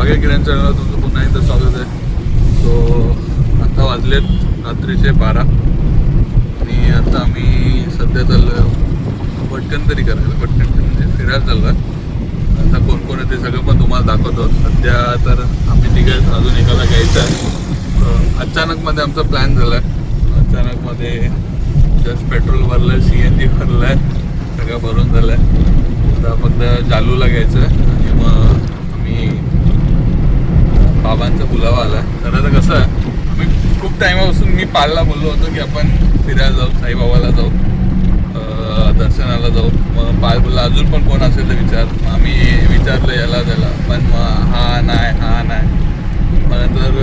मागे किरण चॅनलला तुमचं पुन्हा एकदा स्वागत आहे. सो आता वाजलेत रात्रीचे बारा. आणि आता आम्ही सध्या चाललो पटकन करायला. पटकन म्हणजे फिरायला चाललो आहे आता कोण कोण आहे ते सगळं पण तुम्हाला दाखवतो. सध्या तर आम्ही तिघे अजून एकाला घ्यायचं आहे. अचानकमध्ये आमचा प्लॅन झाला आहे अचानकमध्ये जस्ट पेट्रोल भरलं आहे सी एन जी भरलं आहे सगळं भरून झालं आहे आता फक्त जालूला घ्यायचं आहे आणि मग आम्ही बाबांचा बुलावा आला. तर कसं आहे आम्ही खूप टाईमापासून मी पालला बोललो होतो की आपण फिरायला जाऊ साईबाबाला जाऊ दर्शनाला जाऊ. मग पाल बोलला अजून पण कोण असेल तर विचार. आम्ही विचारलं याला त्याला. पण मग हा नाही हा नाही. मग नंतर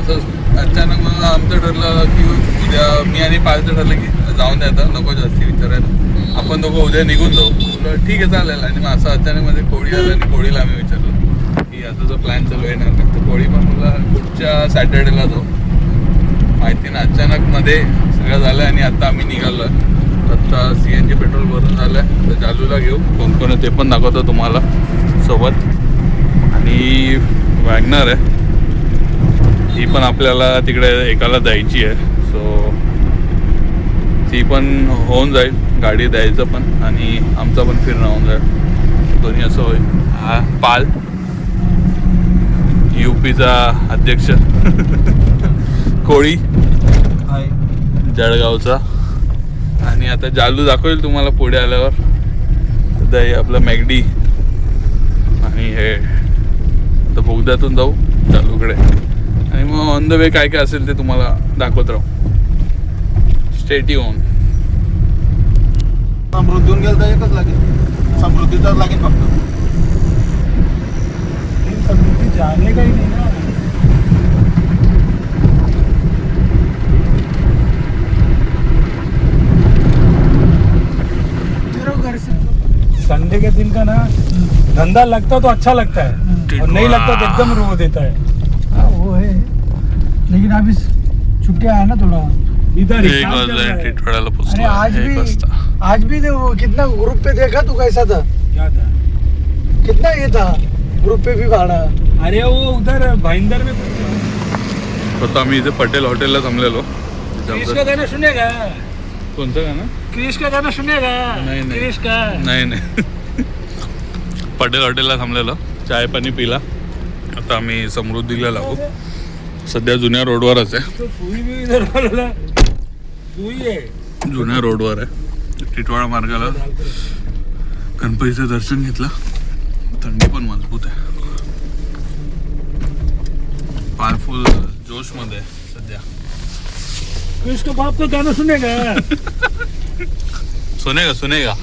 असं अचानक मग आमचं ठरलं की उद्या मी आणि पालचं ठरलं की जाऊन द्यायचं नको जास्ती विचारायला. आपण दोघं उद्या निघून जाऊ. ठीक आहे चालेल. आणि मग असं अचानक मध्ये कोळी आलं आणि कोळीला आम्ही विचारलं. की आता जो प्लॅन चालू येणार नाही तर कोळी पण मला पुढच्या सॅटर्डेला जाऊ. माहिती ना अचानक मध्ये सगळं झालं आणि आता आम्ही निघालो आता सी एन जी पेट्रोल भरून झालं आहे तर चालूला घेऊ. कोण कोण आहे ते पण दाखवतो तुम्हाला. सोबत. आणि वॅगनर आहे. ही पण आपल्याला तिकडे एकाला द्यायची आहे. सो ती पण होऊन जाईल. गाडी द्यायचं पण. आणि आमचं पण फिरणं होऊन जाईल. दोन्ही असं होईल. हा पाल. युपीचा अध्यक्ष. कोळी. जळगावचा. आणि आता जालू दाखवेल तुम्हाला पुढे आल्यावर. हे आपलं मॅगडी. आणि हे आता बोगद्यातून जाऊ जालूकडे. आणि मग ऑन द वे काय काय असेल ते तुम्हाला दाखवत राहू. स्टेटी ऑन समृद्धी देऊन गेलं तर एकच लागेल. समृद्धीचाच लागेल फक्त. जाने का ही नहीं ना. संडे के दिन का ना धंधा लगता तो अच्छा लगता है और नहीं लगता तो एकदम रो देता है। हाँ वो है। लेकिन अभी छुट्टियां है ना थोड़ा। इधर ही एक अरे आज एक भी आज भी तो वो कितना ग्रुप पे देखा तू कैसा था? क्या था? कितना ये था? ग्रुप पे भी भाड़ा। अरे वो उधर भाईंदर में आता आम्ही इथे पटेल हॉटेलला थांबलेलो. क्रिश का गाना सुनेगा? कोणतं गाणं? क्रिश का गाना सुनेगा? नहीं, नहीं। क्रिश का? नाही नाही. पटेल हॉटेलला थांबलेलो. चाय पाणी पिला. आता आम्ही समृद्धीला लागू. सध्या जुन्या रोडवरच आहे. जुन्या रोडवर आहे. टिटवाळा मार्गाला गणपतीचं दर्शन घेतलं. थंडी पण मजबूत आहे. पाय फुल जोशमध्ये सध्या। क्रिश के बाप का गाना सुनेगा? सुनेगा सुनेगा।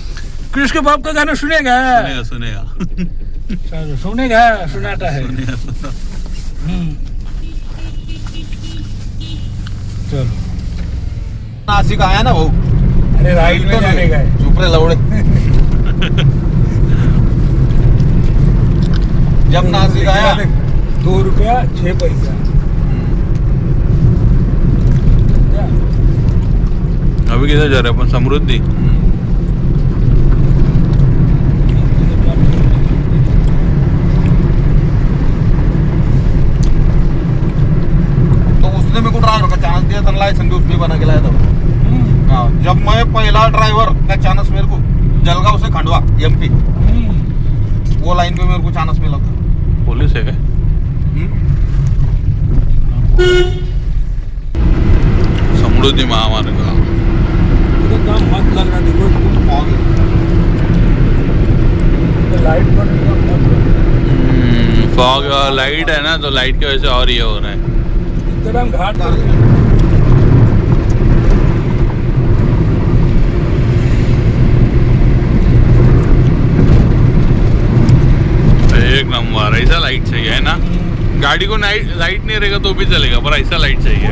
क्रिश के बाप का गाना सुनेगा? सुनेगा सुनेगा। चलो, सुनेगा सुनाता है। सुनेगा. हम्म। चलो। नाशिक आया ना भाऊ अरे राइट में जाने का है। चुप लवड़े जब नासिक आया दो रुपया छह पैसा। क्या? अभी किधर जा रहे हैं? अपन समृद्धि। तो उसने मेरे को ड्राइवर का? चांस दिया था लाइसेंस भी उसने बना के लाया था हम्म, हाँ, जब मैं पहला ड्राइवर का चांस मेरे को जलगांव से खंडवा एमपी हम्म। वो लाइन पे मेरे को चांस मिला था. पोलीस आहे काय? समृद्धी महामार्ग तो काम मस्त लग रहा है देखो इसको। फॉग लाइट है। फॉग लाइट है ना तो लाइट की वजह से और ये हो रहा है घाट पर है। एक नंबर ऐसा लाइट चाहिए है ना गाड़ी को नाइट लाइट नहीं रहेगा तो भी चलेगा पर ऐसा लाइट चाहिए।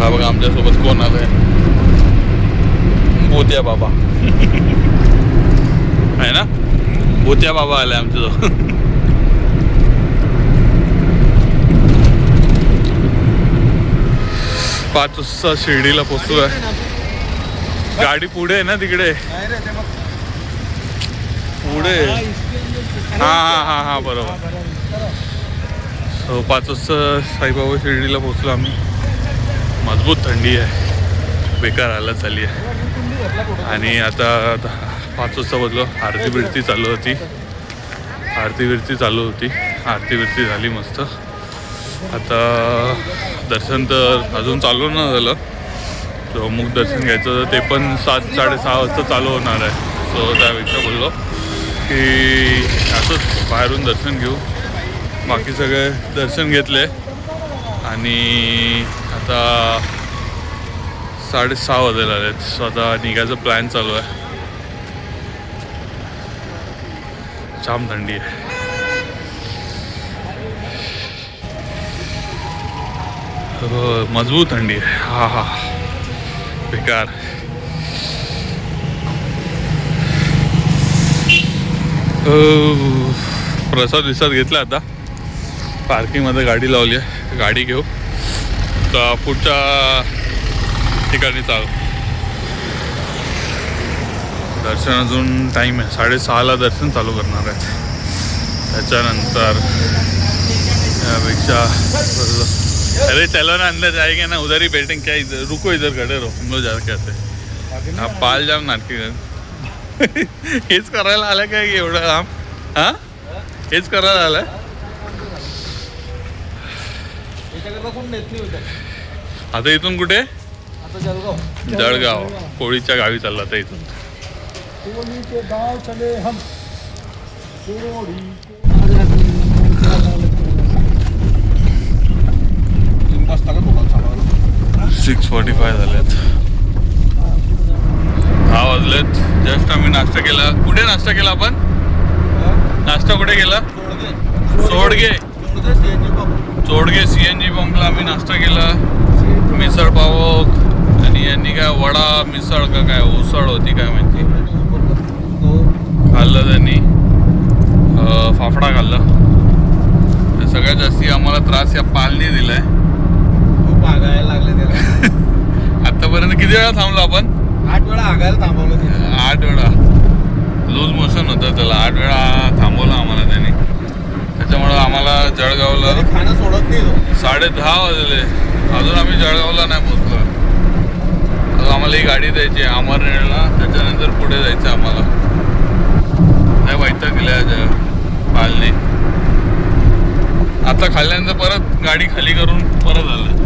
हा बघा आमच्यासोबत कोण आलंय? भूत्या बाबा. आहे ना? भूत्या बाबा आलाय आमच्यासोबत पाच वाजता शिर्डीला पोचलो आहे गाडी पुढे आहे ना तिकडे? पुढे. हा हा हा हा बरोबर. सो पाच वाजता साईबाबा शिर्डीला पोचलो आम्ही. मजबूत थंडी आहे. बेकार आला चालली आहे. आणि आता पाच वाजता बदलो आरती बिरती चालू होती. आरती बिरती चालू होती. आरती बिरती झाली मस्त. आता दर्शन तर अजून चालू ना झालं. सो मुख दर्शन घ्यायचं तर ते पण सात साडेसहा वाजता चालू होणार आहे. सो त्यापेक्षा बोललो की असंच बाहेरून दर्शन घेऊ. बाकी सगळे दर्शन घेतले. आणि आता साडेसहा वाजायला आले सो आता निघायचं प्लॅन चालू आहे. जाम थंडी आहे. हो, मजबूत थंडी आहे हा हा. बेकार. हो, प्रसाद विसाद घेतला आता. पार्किंगमध्ये गाडी लावली आहे. गाडी घेऊ. तर पुढच्या ठिकाणी चाल. दर्शन अजून टाईम आहे. साडेसहाला दर्शन चालू करणार आहेत. त्याच्यानंतर रिक्षा अरे चलो ना अंदर जाएंगे ना उधर ही बैठेंगे क्या इधर? रुको इधर खड़े रहो हम लोग जा कहते हा पाल जाम नाटकी. हेच करायला आलं काय एवढं लांब हा? हेच करायला आलं आता इथून कुठे आता जळगाव जळगाव कोळीच्या गावी चालला आता इथून कोणी के गाव चले हम। तीन वाजता का दुकान सांभाळलं सिक्स फॉर्टी फाय झालेत. दहा वाजलेत. जस्ट आम्ही नाश्ता केला. कुठे नाश्ता केला आपण? नाश्ता कुठे केला? चोडगे चोडगे सी एन जी पंपला आम्ही नाश्ता केला. मिसळ पावक. आणि यांनी काय वडा मिसळ का काय उसळ होती काय माहिती. खाल्लं त्यांनी. फाफडा खाल्ला. सगळ्यात जास्ती आम्हाला त्रास या पालनी दिलाय खूप आगायला लागले त्याला आतापर्यंत किती वेळा थांबलो आपण आगायला थांबवलं आठ वेळा. लूज मोशन होतं त्याला. आठ वेळा थांबवलं आम्हाला त्यांनी. त्याच्यामुळं आम्हाला जळगावला खाणं सोडत नाही साडे दहा वाजले. अजून आम्ही जळगावला नाही पोचलो अजून आम्हाला ही गाडी द्यायची अमरनेरला. त्याच्यानंतर पुढे जायचं आम्हाला. नाही वैताग गेल्या पालने. आता खाल्ल्यानंतर परत गाडी खाली करून परत आलं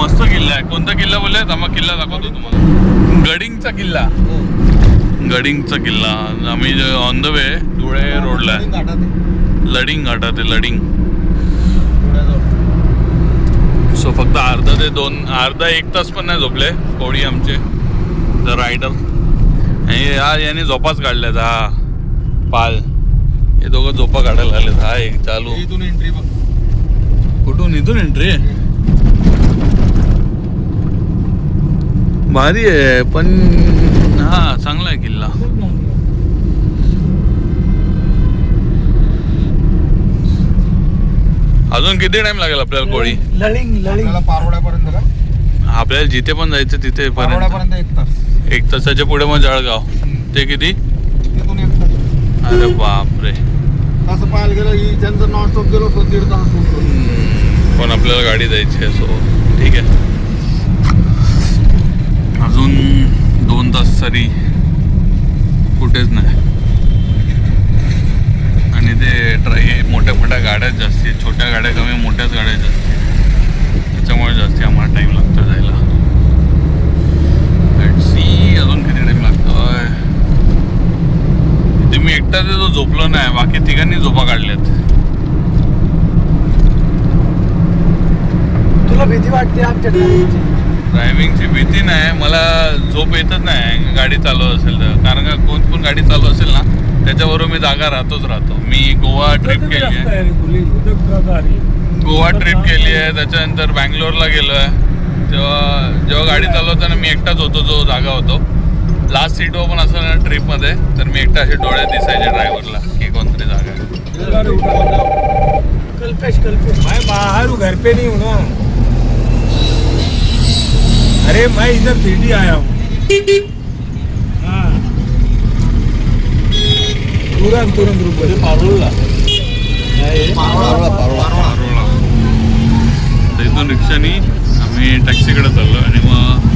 मस्त किल्ला आहे. कोणता किल्ला बोलले? आम्हा किल्ला दाखवतो तुम्हाला. गडिंगचा किल्ला. गडिंगचा किल्ला. आम्ही ऑन द वे धुळे रोडला आहे. लडिंग घाटात आहे लडिंग. सो फक्त अर्धा ते दोन अर्धा एक तास पण नाही झोपले कोळी आमचे. द रायडर आणि हा याने झोपाच काढल्यात. हा पाल. हे दोघं झोपा काढायला आलेत हा एक चालू. इथून एंट्री बघ. कुठून? इथून एंट्री भारी आहे पण हा चांगला आहे किल्ला. अजून किती टाइम लागेल आपल्याला कोळी? लळिंग. लळिंग आपल्याला पारोड्यापर्यंत का? आपल्याला जिथे पण जायचं तिथे पर्यंत. पारोड्यापर्यंत एक तास. एक तासाच्या पुढे मग जळगाव. ते किती? तिथून एक तास. अरे बापरे. तसं पाहायला गेलं ही त्यांचं नॉन स्टॉप गेलो तो दीड तास पोहोचलो. हम्म, पण आपल्याला गाडी जायची आहे सो ठीक आहे. अजून दोन तास तरी कुठेच नाही. आणि ते ट्राय मोठ्या मोठ्या गाड्याच जास्ती आहेत. छोट्या गाड्या कमी मोठ्याच गाड्या जास्ती आहेत. त्याच्यामुळे जास्ती आम्हाला टाईम लागतो जायला. सी अजून किती टाईम लागतोय ते मी एकटाच आहे, झोपलो नाही. बाकी तिघांनी झोपा काढल्यात. तुला भीती वाटते आमच्या ड्रायव्हिंगची भीती नाही मला झोप येतच नाही गाडी चालू असेल तर. कारण का कोण पण गाडी चालू असेल ना त्याच्याबरोबर मी जागा राहतोच राहतो. मी गोवा ट्रिप केली आहे? गोवा ट्रिप केली आहे. त्याच्यानंतर बँगलोरला गेलो आहे तेव्हा जेव्हा गाडी चालवताना मी एकटाच होतो जो जागा होतो. लास्ट सीटवर पण असं ना ट्रिपमध्ये तर मी एकटा असे डोळ्यात दिसायचे ड्रायव्हरला की कोणतरी जागा आहे. कल्पेश कल्पेश. मैं बाहर हूँ घर पे नहीं हूँ ना अरे मैं इधर सिटी आया हूँ हाँ तुरंत तुरंत रुको पारोळा तर इथून रिक्षानी आम्ही टॅक्सीकडे चाललो आणि मग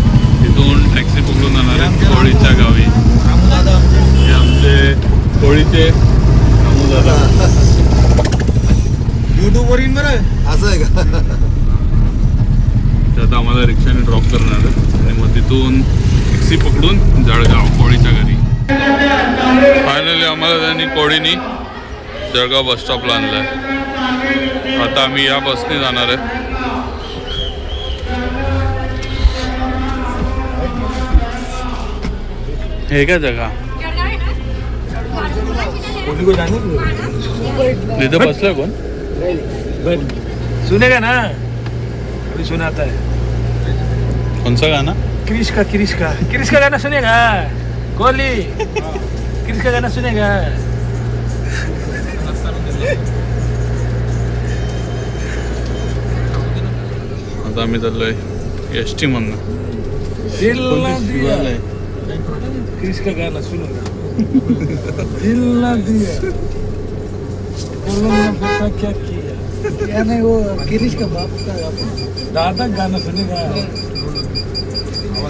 तिथून टॅक्सी पकडून जाणार आहे कोळीच्या गावी हे आमचे कोळीचे रामू दादा युट्यूब वर येईन बरं असं आहे का ते आता आम्हाला रिक्षाने ड्रॉप करणार आणि मग तिथून टॅक्सी पकडून जळगाव कोळीच्या घरी. फायनली आम्हाला त्यांनी कोळीनी जळगाव बस स्टॉपला आणलं आहे आता आम्ही या बसने जाणार आहे. हे का जगा? कोणी बसलं कोण? सुने का ना? अभी सुनाता है कोणचं गाणं क्रिश का क्रिश का क्रिश का गाना सुनेगा कोहली क्रिश का गाना सुनेगा आता आम्ही चाललोय एस टी म्हणून दिल ना दिया क्रिश का गाना सुनूंगा दिल ना दिया बोलो क्या किया या नहीं वो गिरीश का बाप का दादा गाना सुनेगा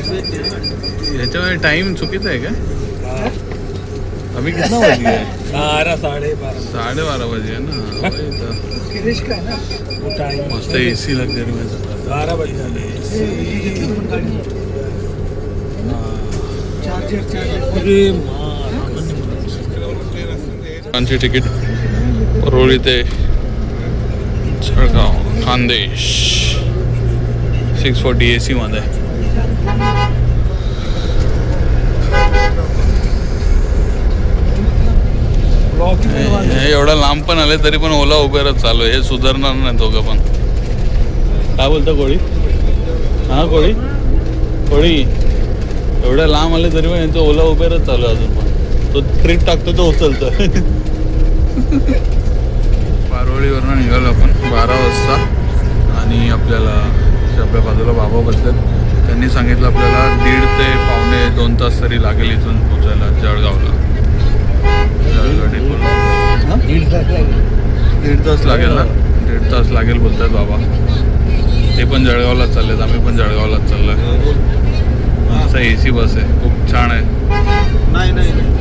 याच्यामध्ये टाइम चुकीचा आहे का? अभी कितना आहे बारह साढ़े बारह वाजे आहे ना. अरे इथं गिरीश का है ना वो टाइम मस्त ए सी बारह बजे चार्जर चार्जर अरे माँ आमची तिकीट परवळी ते Jalgaon Khandesh. Six forty A सीमध्ये हे एवढा लांब पण आले तरी पण ओला उबेरच चालू आहे. हे सुधारणार नाही दोघं पण. काय बोलतो कोळी? हा कोळी? कोळी एवढ्या लांब आले तरी पण यांचं ओला उबेरच चालू अजून पण. तो ट्रिप टाकतो तो उचलतो. पारोळीवरनं निघालो आपण बारा वाजता. आणि आपल्याला आपल्या बाजूला बाबा बसलेत. त्यांनी सांगितलं आपल्याला दीड ते पावणे दोन तास तरी लागेल इथून पोचायला जळगावला. दीड तास लागेल. ना? दीड तास लागेल बोलतात बाबा. ते पण जळगावलाच चाललेत आम्ही पण जळगावलाच चाललोय. मस्त ए सी बस आहे खूप छान आहे. नाही नाही. नाही.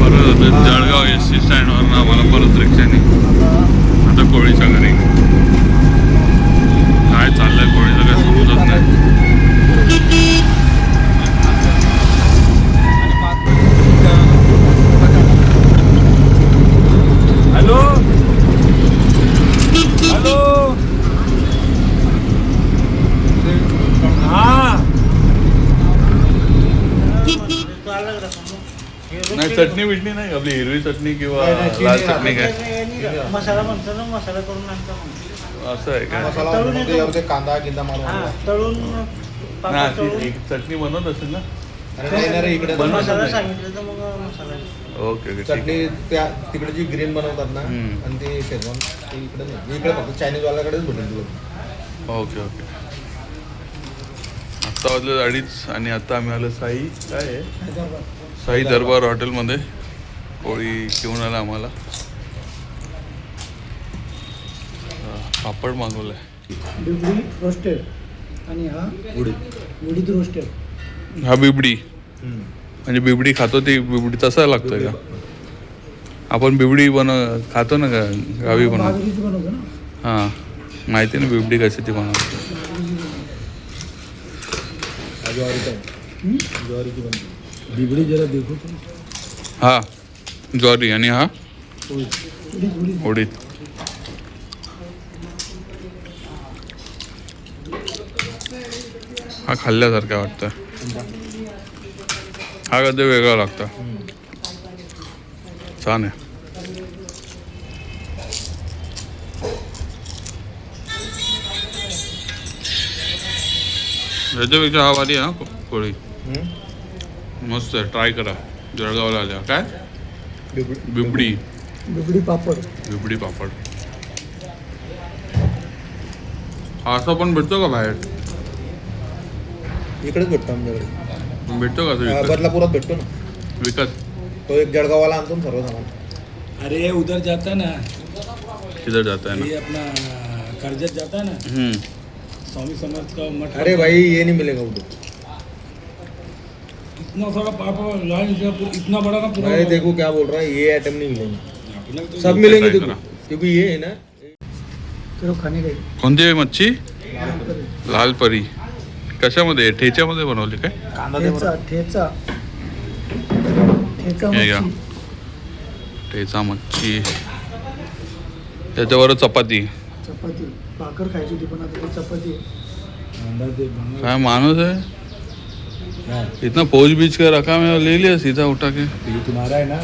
परत जळगाव एस टी स्टँडवरनं आम्हाला परत रिक्षाने. आता कोळीच्या घरी. चाललंय कोळीचं काय समजत नाही हेलो? हेलो? हाँ? नाही चटणी बिटणी नाही का? आपली हिरवी चटणी किंवा लाल चटणी काय? मसाला म्हणतो ना मसाला करून आणतो. असं आहे काय मसाला म्हणजे कांदा गिंदा मारून हा, तळून ना पापड अशी तळून. एक चटणी बनवत असेल ना? अरे नाही ना रे इकडे बनवत मसाला नाही. सांगितलं तर मग मसाला ओके ओके ठीक चटणी आहे. त्या तिकडे जी ग्रीन बनवतात ना हम्म. आणि ते शेजवान ते इकडे नाही. इकडे फक्त चायनीज वाल्याकडेच भेटेल तुला ओके ओके. आत्ता वाजले अडीच आणि आता आम्ही आलो साई काय आहे? साई दरबार हॉटेलमध्ये. पोळी घेऊन आला आम्हाला. पापड मागवलाय. बिबडी रोस्टेड आणि हा उडीद. रोस्टेड हा बिबडी. म्हणजे बिबडी खातो ती बिबडी तसा लागतोय का? आपण बिबडी बनव खातो ना का? गावी बनव बनवतो. हां माहिती ना बिबडी कशी ती बनवतो. आहे. बिबड़ी जरा देखो तो. हा ज्वारी आणि हा? उडीद उडीद उडीद हा खाल्ल्यासारखा वाटतं हा कधी वेगळा लागतं छान आहे. याच्यापेक्षा हा आहे हा पोळी मस्त आहे ट्राय करा. जळगावला आल्या. काय? बिबडी. बिबडी. पापड. बिबडी पापड. असा पण भेटतो का बाहेर? इकडेच भेटतो आमच्याकडे भेटतो का अं, विकत बदलापुरात भेटतो ना. विकत? तो एक जळगाववाला आणतो ना सर्व सामान अरे उधर जाता ना. किधर जाता है ना? ये अपना कर्जत जाता है ना? हम्म. स्वामी समर्थ का मठ अरे भाई ये नहीं मिलेगा उधर। इतना सारा पापा लाइन से पूरा- इतना बड़ा ना पूरा देखो क्या बोल रहा है ये आइटम नहीं मिलेंगे। अपने तो सब मिलेंगे try देखो करा। क्योंकि ये है ना। चलो खाने गए। कोणती आहे मच्छी? लाल परी। लाल परी। कशामध्ये? आहे? ठेच्यामध्ये बनवली काय? ठेचा ठेचा. ठेचा हे घ्या. मच्छी. ठेचा मच्छी. त्याच्यावर चपाती. चपाती. भाकर खायची होती पण आता ती चपाती अंदर दे बंगाल काय माणूस है इतना पोच बीच कर रखा मैं ले लिया सीधा उठा के. ये तुम्हारा है ना?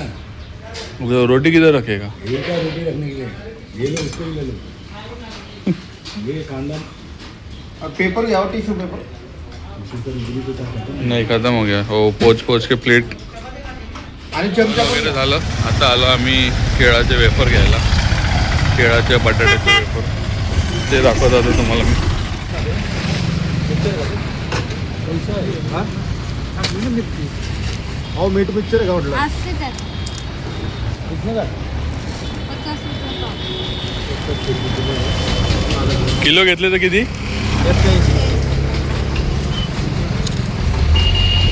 वो रोटी किधर रखेगा? ये क्या रोटी रखने के लिए? ये लो इसको ले लो। ये और पेपर जाओ टिश्यू पेपर। नाही खतम हो गया. हो पोच पोच के प्लेट आणि चमचा पण वगैरे झालं. आता आलो आम्ही केळाचे वेफर घ्यायला. केळाचे बटाट्याचे वेफर ते दाखवत होतो तुम्हाला मी. अहो मीठ मिक्सर का म्हटलं. किलो घेतले तर किती?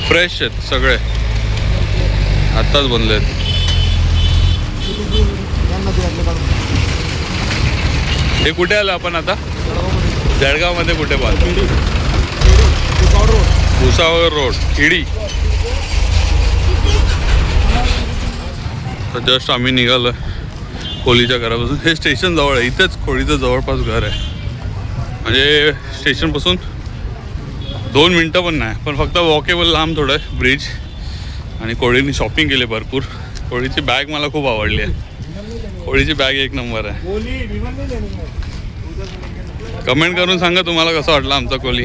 फ्रेश आहेत सगळे. आत्ताच बनले आहेत. हे कुठे आलं आपण आता? जळगावमध्ये कुठे पाहतो? भुसावळ रोड इडी तर जस्ट आम्ही निघालो खोलीच्या घरापासून. हे स्टेशन जवळ आहे. इथेच खोलीचं जवळपास घर आहे. म्हणजे स्टेशनपासून दोन मिनटं पण नाही पण फक्त वॉकेबल लांब थोडं आहे ब्रिज आणि कोळीनी शॉपिंग केली भरपूर. कोळीची बॅग मला खूप आवडली आहे. कोळीची बॅग एक नंबर आहे. कमेंट करून सांगा तुम्हाला कसं वाटलं आमचा कोली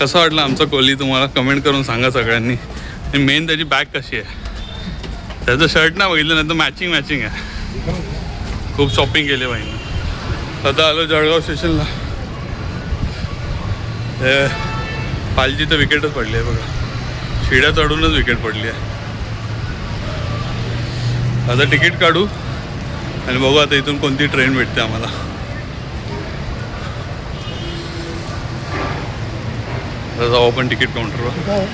कसं वाटलं आमचा कोली तुम्हाला? कमेंट करून सांगा सगळ्यांनी. मेन त्याची बॅग कशी आहे? त्याचं शर्ट ना बघितलं नाही तर मॅचिंग मॅचिंग आहे. खूप शॉपिंग केली पाहिजे आता आलो जळगाव स्टेशनला हे पालची तर विकेटच पडली आहे बघा. शिड्या चढूनच विकेट पडली आहे. आता तिकीट काढू आणि बघू आता इथून कोणती ट्रेन भेटते आम्हाला. आता जाऊ आपण तिकीट काउंटरवर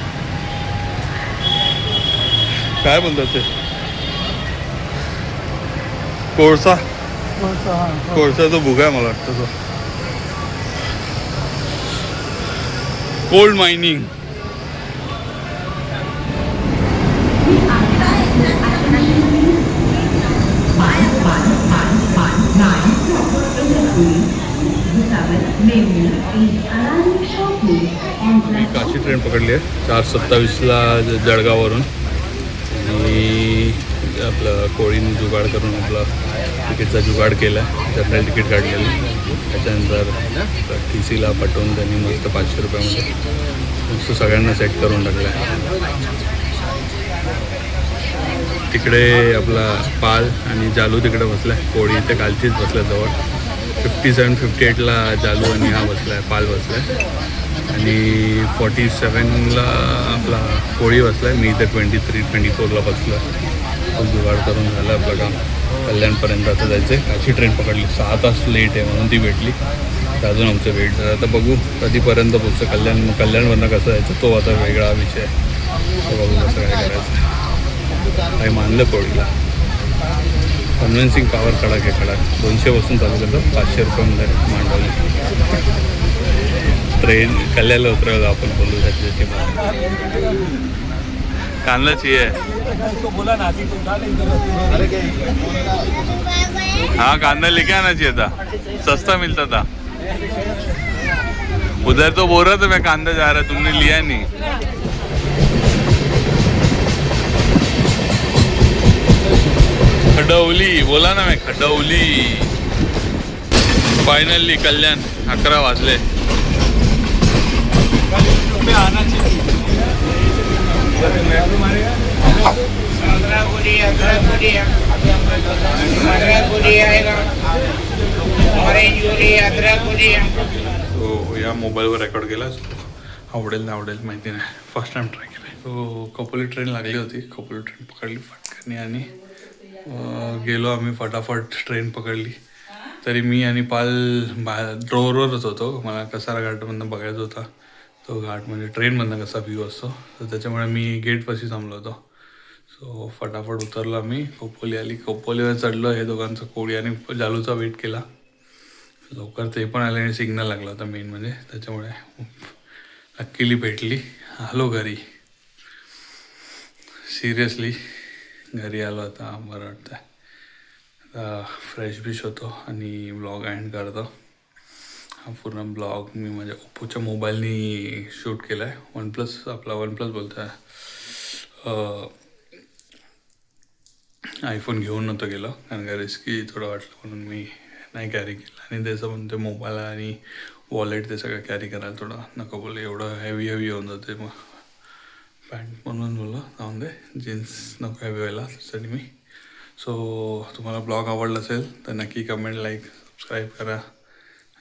काय बोलतात ते? कोळसा? कोळसा, हा. कोळसाचा भुगा आहे मला वाटतं तो. कोल्ड मायनिंग मी काशी ट्रेन पकडली आहे. चार सत्तावीसला जळगाववरून. आणि आपलं कोळीने जुगाड करून आपला तिकीटचा जुगाड केला आहे जनरल तिकीट काढलेलं. त्याच्यानंतर टी सीला पाठवून त्यांनी मस्त पाचशे रुपयामध्ये मस्त सगळ्यांना सेट करून टाकलं. आहे तिकडे आपला पाल आणि जालू तिकडे बसला आहे कोळी इथे कालचीच बसला जवळ. फिफ्टी सेवन फिफ्टी एटला जालू आणि हा बसला आहे पाल बसला आहे आणि फॉर्टी सेवनला आपला कोळी बसला आहे मी इथे ट्वेंटी थ्री ट्वेंटी फोरला बसलो खूप जुगाड करून झालं आपलं काम. कल्याणपर्यंत आता जायचं आहे अशी ट्रेन पकडली. सहा तास लेट आहे म्हणून ती भेटली. तर अजून आमचं वेट झालं आता बघू कधीपर्यंत पोचतं कल्याण कल्याणवरनं कसं जायचं तो आता वेगळा विषय आहे. तो बघू कसं काय करायचं. काही मानलं कोळीला कन्व्हिन्सिंग पॉवर कडक आहे कडक दोनशेपासून चालू करतं पाचशे रुपयामध्ये मांडवलं. ट्रेन कल्याणला उतरवलं आपण बोलू त्याच्याशी खाना चाहिए। बोला ना हाँ कांदा लेके आना चाहिए था। सस्ता मिलता था। उधर तो बोल रहा था मैं कांदा जा रहा तुमने लिया नहीं। खडवली बोला ना मैं खडवली फायनली कल्याण अकरा वाजले। आएगा तो या मोबाईलवर रेकॉर्ड केला. आवडेल ना आवडेल माहिती नाही. फर्स्ट टाइम ट्राय केला तो कपोली ट्रेन लागली होती. कपोली ट्रेन पकडली फटकनी आणि गेलो आम्ही फटाफट ट्रेन पकडली. तरी मी आणि पाल बाहेर ड्रोवरवरच होतो. मला कसारा घाटमधनं बघायचं होता. तो घाट म्हणजे ट्रेनमधनं कसा व्ह्यू असतो. तर त्याच्यामुळे मी गेटपाशी थांबलो होतो. सो फटाफट उतरलो आम्ही. खोपोली आली. खोपोलीवर चढलो. हे दोघांचा कोळी आणि जालूचा वेट केला. लवकर ते पण आले आणि सिग्नल लागला होता मेन म्हणजे. त्याच्यामुळे नक्कीली भेटली. आलो घरी. सिरियसली घरी आलो आता. बरं वाटतं फ्रेश बिश होतो आणि ब्लॉग अँड करतो. हा पूर्ण ब्लॉग मी माझ्या ओप्पोच्या मोबाईलनी शूट केला आहे वन प्लस आपला वन प्लस बोलतो आहे आयफोन घेऊन नव्हतं गेलं कारण का रिस्की थोडं वाटलं म्हणून मी नाही कॅरी केलं. आणि त्याचं पण ते मोबाईल आणि वॉलेट ते सगळं कॅरी करायला थोडं नको बोल एवढं हेवी हेवी होऊन जाते मग. पॅन्ट म्हणून बोललं जाऊन दे. जीन्स नको हेवी व्हायला त्यासाठी मी. सो तुम्हाला ब्लॉग आवडला असेल तर नक्की कमेंट लाईक सबस्क्राईब करा.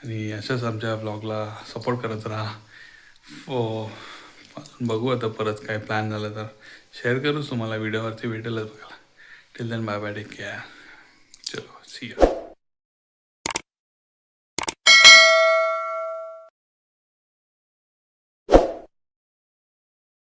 आणि अशाच आमच्या ब्लॉगला सपोर्ट करत राहा. हो अजून बघू आता परत काय प्लॅन झाला तर. शेअर करूच तुम्हाला व्हिडिओवरती भेटेलच बघायला. Till then bye bye take care चलो सी यू